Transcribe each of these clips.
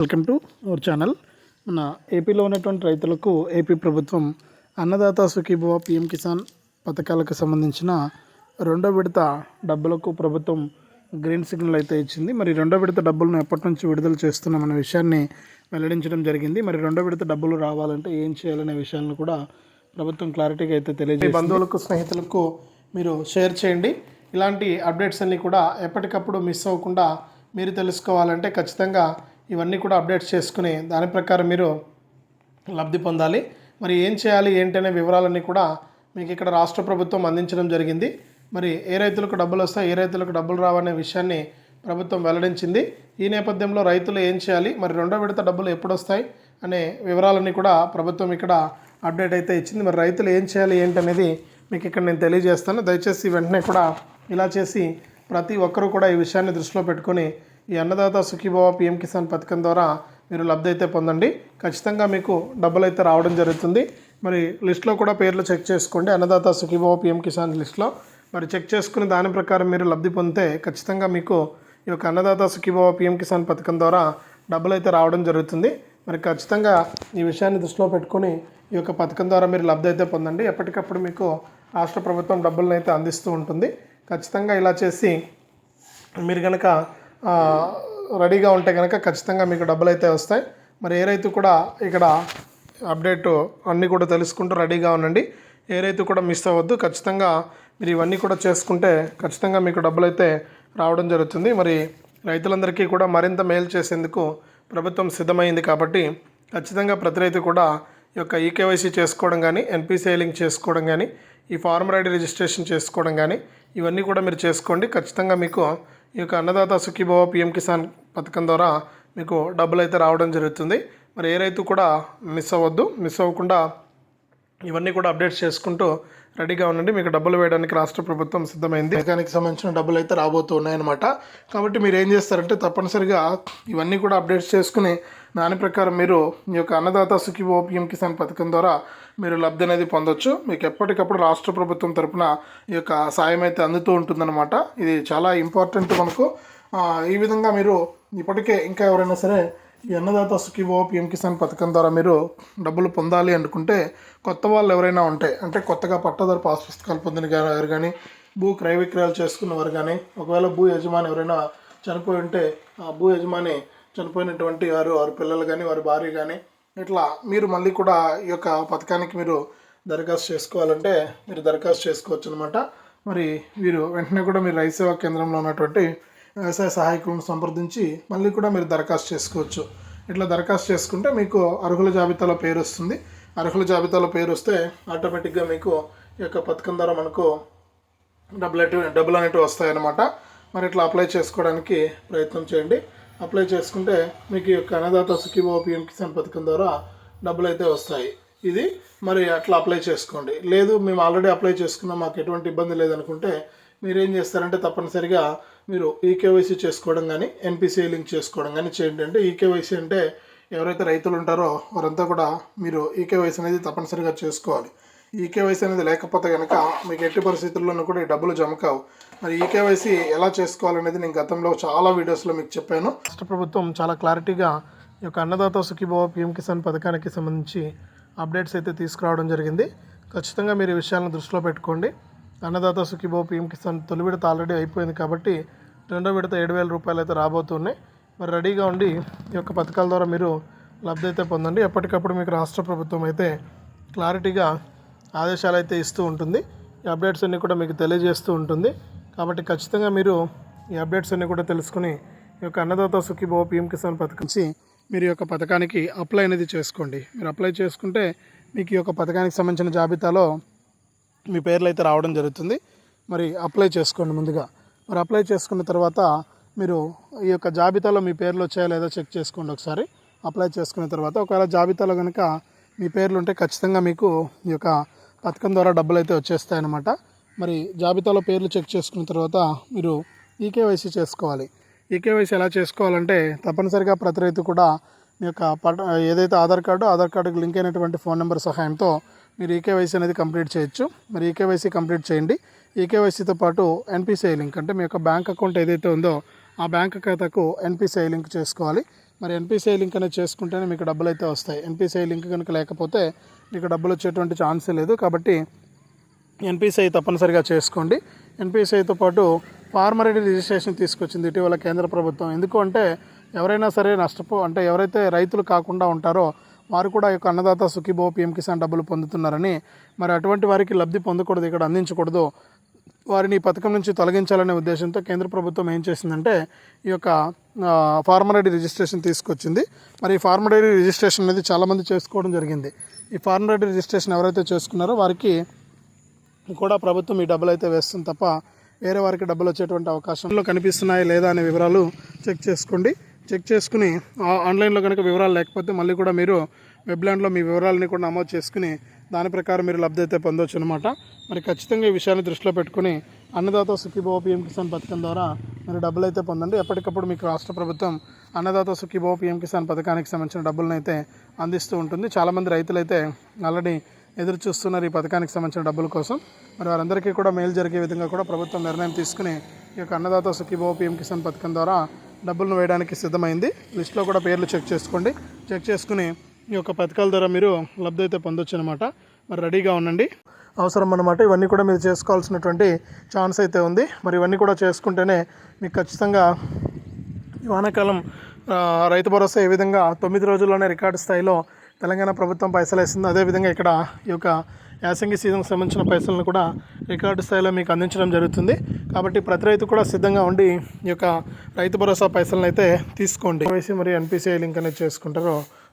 Welcome to our channel మన ఏపీలో ఉన్నటువంటి రైతులకు ఏపీ ప్రభుత్వం అన్నదాత సుఖీభవ పిఎం కిసాన్ పథకాలకు సంబంధించిన రెండో విడత డబ్బులకు ప్రభుత్వం గ్రీన్ సిగ్నల్ అయితే ఇచ్చింది. మరి రెండో విడత డబ్బులను ఎప్పటి నుంచి విడుదల చేస్తున్నామనే విషయాన్ని వెల్లడించడం జరిగింది. మరి రెండో విడత డబ్బులు రావాలంటే ఏం చేయాలనే విషయాలను కూడా ప్రభుత్వం క్లారిటీగా అయితే తెలియజేస్తుంది బంధువులకు స్నేహితులకు మీరు షేర్ చేయండి. ఇలాంటి అప్డేట్స్ అన్నీ కూడా ఎప్పటికప్పుడు మిస్ అవ్వకుండా మీరు తెలుసుకోవాలంటే ఖచ్చితంగా ఇవన్నీ కూడా అప్డేట్స్ చేసుకుని దాని ప్రకారం మీరు లబ్ధి పొందాలి. మరి ఏం చేయాలి ఏంటనే వివరాలన్నీ కూడా మీకు ఇక్కడ రాష్ట్ర ప్రభుత్వం అందించడం జరిగింది. మరి ఏ రైతులకు డబ్బులు వస్తాయి ఏ రైతులకు డబ్బులు రావనే విషయాన్ని ప్రభుత్వం వెల్లడించింది. ఈ నేపథ్యంలో రైతులు ఏం చేయాలి మరి రెండో విడత డబ్బులు ఎప్పుడు వస్తాయి అనే వివరాలన్నీ కూడా ప్రభుత్వం ఇక్కడ అప్డేట్ అయితే ఇచ్చింది. మరి రైతులు ఏం చేయాలి ఏంటనేది మీకు ఇక్కడ నేను తెలియజేస్తాను. దయచేసి వెంటనే కూడా ఇలా చేసి ప్రతి ఒక్కరూ కూడా ఈ విషయాన్ని దృష్టిలో పెట్టుకొని ఈ అన్నదాత సుఖీభవ పిఎం కిసాన్ పథకం ద్వారా మీరు లబ్ధి అయితే పొందండి. ఖచ్చితంగా మీకు డబ్బులు అయితే రావడం జరుగుతుంది. మరి లిస్ట్లో కూడా పేర్లు చెక్ చేసుకోండి. అన్నదాత సుఖీభవ పిఎం కిసాన్ లిస్ట్లో. మరి చెక్ చేసుకుని దాని ప్రకారం మీరు లబ్ధి పొందితే ఖచ్చితంగా మీకు ఈ యొక్క అన్నదాత సుఖీభవ పిఎం కిసాన్ పథకం ద్వారా డబ్బులు అయితే రావడం జరుగుతుంది. మరి ఖచ్చితంగా ఈ విషయాన్ని దృష్టిలో పెట్టుకొని ఈ యొక్క పథకం ద్వారా మీరు లబ్ధి అయితే పొందండి. ఎప్పటికప్పుడు మీకు రాష్ట్ర ప్రభుత్వం డబ్బులను అయితే అందిస్తూ ఉంటుంది. ఖచ్చితంగా ఇలా చేసి మీరు కనుక రెడీగా ఉంటే కనుక ఖచ్చితంగా మీకు డబ్బులు అయితే వస్తాయి. మరి ఏ రైతు కూడా ఇక్కడ అప్డేట్ అన్నీ కూడా తెలుసుకుంటూ రెడీగా ఉండండి. ఏ రైతు కూడా మిస్ అవ్వద్దు. ఖచ్చితంగా మీరు ఇవన్నీ కూడా చేసుకుంటే ఖచ్చితంగా మీకు డబ్బులు అయితే రావడం జరుగుతుంది. మరి రైతులందరికీ కూడా మరింత మేలు చేసేందుకు ప్రభుత్వం సిద్ధమైంది కాబట్టి ఖచ్చితంగా ప్రతి రైతు కూడా ఈ యొక్క ఈకేవైసీ చేసుకోవడం కానీ ఎన్పిసిఐ లింక్ చేసుకోవడం కానీ ఈ ఫార్మర్ ఐడి రిజిస్ట్రేషన్ చేసుకోవడం కానీ ఇవన్నీ కూడా మీరు చేసుకోండి. ఖచ్చితంగా మీకు ఈ యొక్క అన్నదాత సుఖీభవ పిఎం కిసాన్ పథకం ద్వారా మీకు డబ్బులు అయితే రావడం జరుగుతుంది. మరి ఏ రైతు కూడా మిస్ అవ్వద్దు. మిస్ అవ్వకుండా ఇవన్నీ కూడా అప్డేట్స్ చేసుకుంటూ రెడీగా ఉండండి. మీకు డబ్బులు వేయడానికి రాష్ట్ర ప్రభుత్వం సిద్ధమైంది. పథకానికి సంబంధించిన డబ్బులు అయితే రాబోతూ ఉన్నాయన్నమాట. కాబట్టి మీరు ఏం చేస్తారంటే తప్పనిసరిగా ఇవన్నీ కూడా అప్డేట్స్ చేసుకుని దాని ప్రకారం మీరు ఈ యొక్క అన్నదాత సుఖీభవ పిఎం కిసాన్ పథకం ద్వారా మీరు లబ్ధి అనేది పొందొచ్చు. మీకు ఎప్పటికప్పుడు రాష్ట్ర ప్రభుత్వం తరపున ఈ యొక్క సాయం అయితే అందుతూ ఉంటుందన్నమాట. ఇది చాలా ఇంపార్టెంట్ మనకు. ఈ విధంగా మీరు ఇప్పటికే ఇంకా ఎవరైనా సరే ఈ అన్నదాత సుఖీభవ పిఎం కిసాన్ పథకం ద్వారా మీరు డబ్బులు పొందాలి అనుకుంటే కొత్త వాళ్ళు ఎవరైనా ఉంటే అంటే కొత్తగా పట్టాదారు పాస్ పుస్తకాలు పొందిన వారు కానీ భూ క్రయ విక్రయాలు చేసుకున్నవారు కానీ ఒకవేళ భూ యజమాని ఎవరైనా చనిపోయి ఉంటే ఆ భూ యజమాని చనిపోయినటువంటి వారు వారి పిల్లలు కానీ వారి భార్య కానీ ఇట్లా మీరు మళ్ళీ కూడా ఈ యొక్క పథకానికి మీరు దరఖాస్తు చేసుకోవాలంటే మీరు దరఖాస్తు చేసుకోవచ్చు అనమాట మరి వీరు వెంటనే కూడా మీరు రైతు సేవా కేంద్రంలో ఉన్నటువంటి వ్యవసాయ సహాయకులను సంప్రదించి మళ్ళీ కూడా మీరు దరఖాస్తు చేసుకోవచ్చు. ఇట్లా దరఖాస్తు చేసుకుంటే మీకు అర్హుల జాబితాలో పేరు వస్తుంది. అర్హుల జాబితాలో పేరు వస్తే ఆటోమేటిక్గా మీకు ఈ యొక్క పథకం ద్వారా మనకు డబ్బులు అనేటివి డబ్బులు అనేటివి వస్తాయన్నమాట. మరి ఇట్లా అప్లై చేసుకోవడానికి ప్రయత్నం చేయండి. అప్లై చేసుకుంటే మీకు ఈ యొక్క అన్నదాత సుఖీభావ పిఎం కిసాన్ పథకం ద్వారా డబ్బులు అయితే వస్తాయి. ఇది మరి అట్లా అప్లై చేసుకోండి. లేదు మేము ఆల్రెడీ అప్లై చేసుకున్నాం మాకు ఎటువంటి ఇబ్బంది లేదనుకుంటే మీరు ఏం చేస్తారంటే తప్పనిసరిగా మీరు ఈకేవైసీ చేసుకోవడం కానీ ఎన్పిసిఐ లింక్ చేసుకోవడం కానీ చేయండి. అంటే ఈకేవైసీ అంటే ఎవరైతే రైతులు ఉంటారో వారంతా కూడా మీరు ఈకేవైసీ అనేది తప్పనిసరిగా చేసుకోవాలి. ఈకేవైసీ అనేది లేకపోతే కనుక మీకు ఎట్టి పరిస్థితుల్లోనూ కూడా ఈ డబ్బులు జమ కావు. మరి ఈకేవైసీ ఎలా చేసుకోవాలనేది నేను గతంలో చాలా వీడియోస్లో మీకు చెప్పాను. రాష్ట్ర ప్రభుత్వం చాలా క్లారిటీగా ఈ యొక్క అన్నదాత సుఖీభవ పిఎం కిసాన్ పథకానికి సంబంధించి అప్డేట్స్ అయితే తీసుకురావడం జరిగింది. ఖచ్చితంగా మీరు ఈ విషయాలను దృష్టిలో పెట్టుకోండి. అన్నదాత సుఖీభవ పిఎం కిసాన్ తొలి విడత ఆల్రెడీ అయిపోయింది కాబట్టి రెండో విడత ఏడు వేల రూపాయలు అయితే రాబోతున్నాయి. మరి రెడీగా ఉండి ఈ యొక్క పథకాల ద్వారా మీరు లబ్ధి అయితే పొందండి. ఎప్పటికప్పుడు మీకు రాష్ట్ర ప్రభుత్వం అయితే క్లారిటీగా ఆదేశాలు అయితే ఇస్తూ ఉంటుంది. ఈ అప్డేట్స్ అన్నీ కూడా మీకు తెలియజేస్తూ ఉంటుంది. కాబట్టి ఖచ్చితంగా మీరు ఈ అప్డేట్స్ అన్నీ కూడా తెలుసుకుని ఈ యొక్క అన్నదాత సుఖీభవ పీఎం కిసాన్ పథకం నుంచి మీరు ఈ యొక్క పథకానికి అప్లై అనేది చేసుకోండి. మీరు అప్లై చేసుకుంటే మీకు ఈ యొక్క పథకానికి సంబంధించిన జాబితాలో మీ పేర్లు అయితే రావడం జరుగుతుంది. మరి అప్లై చేసుకోండి ముందుగా. మరి అప్లై చేసుకున్న తర్వాత మీరు ఈ యొక్క జాబితాలో మీ పేర్లు వచ్చాయా లేదా చెక్ చేసుకోండి ఒకసారి. అప్లై చేసుకున్న తర్వాత ఒకవేళ జాబితాలో కనుక మీ పేర్లు ఉంటే ఖచ్చితంగా మీకు ఈ యొక్క పథకం ద్వారా డబ్బులు అయితే వచ్చేస్తాయన్నమాట. మరి జాబితాలో పేర్లు చెక్ చేసుకున్న తర్వాత మీరు ఈకేవైసీ చేసుకోవాలి. ఈకేవైసీ ఎలా చేసుకోవాలంటే తప్పనిసరిగా ప్రతి రైతు కూడా మీ యొక్క పట ఏదైతే ఆధార్ కార్డు ఆధార్ కార్డుకి లింక్ అయినటువంటి ఫోన్ నెంబర్ సహాయంతో మీరు ఈకేవైసీ అనేది కంప్లీట్ చేయొచ్చు. మరి ఈకేవైసీ కంప్లీట్ చేయండి. ఈకేవైసీతో పాటు ఎన్పిసిఐ లింక్ అంటే మీ యొక్క బ్యాంక్ అకౌంట్ ఏదైతే ఉందో ఆ బ్యాంక్ ఖాతాకు ఎన్పిసిఐ లింక్ చేసుకోవాలి. మరి ఎన్పిసిఐ లింక్ అనేది చేసుకుంటేనే మీకు డబ్బులు అయితే వస్తాయి ఎన్పిసిఐ లింక్ కనుక లేకపోతే మీకు డబ్బులు వచ్చేటువంటి ఛాన్సే లేదు. కాబట్టి ఎన్పిసిఐ తప్పనిసరిగా చేసుకోండి. ఎన్పిసిఐతో పాటు ఫార్మర్ ఐడి రిజిస్ట్రేషన్ తీసుకొచ్చింది ఇటీవల కేంద్ర ప్రభుత్వం. ఎందుకు అంటే ఎవరైనా సరే నష్టపో అంటే ఎవరైతే రైతులు కాకుండా ఉంటారో వారు కూడా యొక్క అన్నదాత సుఖీభో పిఎం కిసాన్ డబ్బులు పొందుతున్నారని మరి అటువంటి వారికి లబ్ధి పొందకూడదు ఇక్కడ అందించకూడదు. వారిని ఈ పథకం నుంచి తొలగించాలనే ఉద్దేశంతో కేంద్ర ప్రభుత్వం ఏం చేసిందంటే ఈ యొక్క ఫార్మర్ ఐడి రిజిస్ట్రేషన్ తీసుకొచ్చింది. మరి ఈ ఫార్మర్ ఐడి రిజిస్ట్రేషన్ అనేది చాలామంది చేసుకోవడం జరిగింది. ఈ ఫార్మర్ ఐడి రిజిస్ట్రేషన్ ఎవరైతే చేసుకున్నారో వారికి కూడా ప్రభుత్వం ఈ డబ్బులు అయితే వేస్తుంది తప్ప వేరే వారికి డబ్బులు వచ్చేటువంటి అవకాశంలో కనిపిస్తున్నాయి లేదా అనే వివరాలు చెక్ చేసుకోండి. చెక్ చేసుకుని ఆ- ఆన్లైన్లో కనుక వివరాలు లేకపోతే మళ్ళీ కూడా మీరు వెబ్లాండ్లో మీ వివరాలని కూడా నమోదు చేసుకుని దాని ప్రకారం మీరు లబ్ధి అయితే పొందవచ్చు అనమాట మరి ఖచ్చితంగా ఈ విషయాన్ని దృష్టిలో పెట్టుకుని అన్నదాత సుఖీభవ పిఎం కిసాన్ పథకం ద్వారా మీరు డబ్బులు అయితే పొందండి. ఎప్పటికప్పుడు మీకు రాష్ట్ర ప్రభుత్వం అన్నదాత సుఖీభవ పిఎం కిసాన్ పథకానికి సంబంధించిన డబ్బులను అయితే అందిస్తూ ఉంటుంది. చాలామంది రైతులైతే ఆల్రెడీ ఎదురు చూస్తున్నారు ఈ పథకానికి సంబంధించిన డబ్బుల కోసం. మరి వారందరికీ కూడా మేలు జరిగే విధంగా కూడా ప్రభుత్వం నిర్ణయం తీసుకుని ఈ యొక్క అన్నదాత సుఖీభవ పిఎం కిసాన్ పథకం ద్వారా డబ్బులను వేయడానికి సిద్ధమైంది. లిస్ట్లో కూడా పేర్లు చెక్ చేసుకోండి. చెక్ చేసుకుని ఈ యొక్క పథకాల ద్వారా మీరు లబ్ధి అయితే పొందొచ్చు అనమాట మరి రెడీగా ఉండండి. అవసరం అన్నమాట. ఇవన్నీ కూడా మీరు చేసుకోవాల్సినటువంటి ఛాన్స్ అయితే ఉంది. మరి ఇవన్నీ కూడా చేసుకుంటేనే మీకు ఖచ్చితంగా వానాకాలం రైతు భరోసా ఏ విధంగా తొమ్మిది రోజుల్లోనే రికార్డు స్థాయిలో తెలంగాణ ప్రభుత్వం పైసలు వేసింది అదేవిధంగా ఇక్కడ ఈ యొక్క యాసంగి సీజన్కి సంబంధించిన పైసలను కూడా రికార్డు స్థాయిలో మీకు అందించడం జరుగుతుంది. కాబట్టి ప్రతి రైతు కూడా సిద్ధంగా ఉండి ఈ యొక్క రైతు భరోసా పైసలను అయితే తీసుకోండి. వేసి మరియు ఎన్పిసిఐ లింక్ అనేది చేసుకుంటారో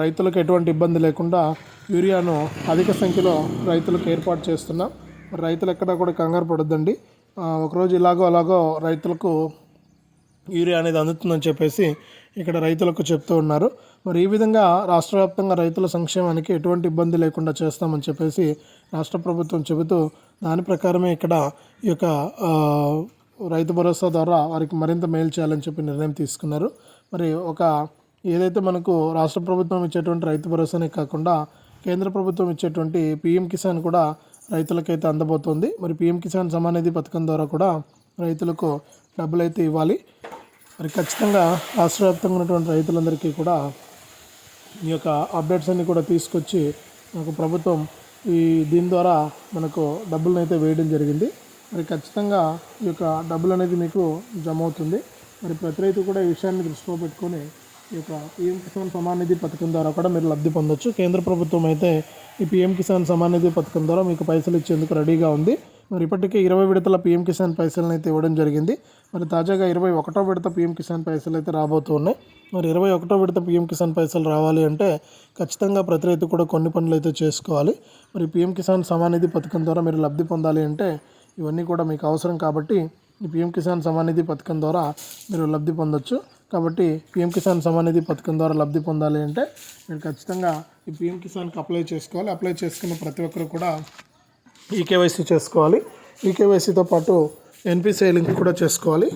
రైతులకు ఎటువంటి ఇబ్బంది లేకుండా యూరియాను అధిక సంఖ్యలో రైతులకు ఏర్పాటు చేస్తున్నాం. మరి రైతులు ఎక్కడా కూడా కంగారు పడొద్దండి. ఒకరోజు ఇలాగో అలాగో రైతులకు యూరియా అనేది అందుతుందని చెప్పేసి ఇక్కడ రైతులకు చెప్తూ ఉన్నారు. మరి ఈ విధంగా రాష్ట్ర వ్యాప్తంగా రైతుల సంక్షేమానికి ఎటువంటి ఇబ్బంది లేకుండా చేస్తామని చెప్పేసి రాష్ట్ర ప్రభుత్వం చెబుతూ దాని ప్రకారమే ఇక్కడ ఈ యొక్క రైతు భరోసా ద్వారా వారికి మరింత మేలు చేయాలని చెప్పి నిర్ణయం తీసుకున్నారు. మరి ఒక ఏదైతే మనకు రాష్ట్ర ప్రభుత్వం ఇచ్చేటువంటి రైతు భరోసానే కాకుండా కేంద్ర ప్రభుత్వం ఇచ్చేటువంటి పిఎం కిసాన్ కూడా రైతులకైతే అందబోతోంది. మరి పిఎం కిసాన్ సమానిధి పథకం ద్వారా కూడా రైతులకు డబ్బులు అయితే ఇవ్వాలి. మరి ఖచ్చితంగా రాష్ట్ర వ్యాప్తంగా ఉన్నటువంటి రైతులందరికీ కూడా ఈ యొక్క అప్డేట్స్ అన్నీ కూడా తీసుకొచ్చి మనకు ప్రభుత్వం ఈ దీని ద్వారా మనకు డబ్బులను అయితే వేయడం జరిగింది. మరి ఖచ్చితంగా ఈ యొక్క డబ్బులు అనేది మీకు జమ అవుతుంది. మరి ప్రతి రైతు కూడా ఈ విషయాన్ని దృష్టిలో పెట్టుకొని ఈ యొక్క పిఎం కిసాన్ సమాన్ నిధి పథకం ద్వారా కూడా మీరు లబ్ధి పొందొచ్చు. కేంద్ర ప్రభుత్వం అయితే ఈ పిఎం కిసాన్ సమాన్ నిధి పథకం ద్వారా మీకు పైసలు ఇచ్చేందుకు రెడీగా ఉంది. మరి ఇప్పటికే ఇరవై విడతల పిఎం కిసాన్ పైసలను అయితే ఇవ్వడం జరిగింది. మరి తాజాగా ఇరవై ఒకటో విడత పిఎం కిసాన్ పైసలు అయితే రాబోతూ ఉన్నాయి. మరి ఇరవై ఒకటో విడత పిఎం కిసాన్ పైసలు రావాలి అంటే ఖచ్చితంగా ప్రతి రైతు కూడా కొన్ని పనులు అయితే చేసుకోవాలి. మరి పిఎం కిసాన్ సమానిధి పథకం ద్వారా మీరు లబ్ధి పొందాలి అంటే ఇవన్నీ కూడా మీకు అవసరం కాబట్టి పిఎం కిసాన్ సమానిధి పథకం ద్వారా మీరు లబ్ధి పొందొచ్చు. కాబట్టి పిఎం కిసాన్ సమానిధి పథకం ద్వారా లబ్ధి పొందాలి అంటే మీరు ఖచ్చితంగా ఈ పిఎం కిసాన్కి అప్లై చేసుకోవాలి. అప్లై చేసుకున్న ప్రతి ఒక్కరు కూడా ఈకేవైసీ చేసుకోవాలి. ఈకేవైసీతో పాటు ఎన్పిసిఐ లింక్ కూడా చేసుకోవాలి.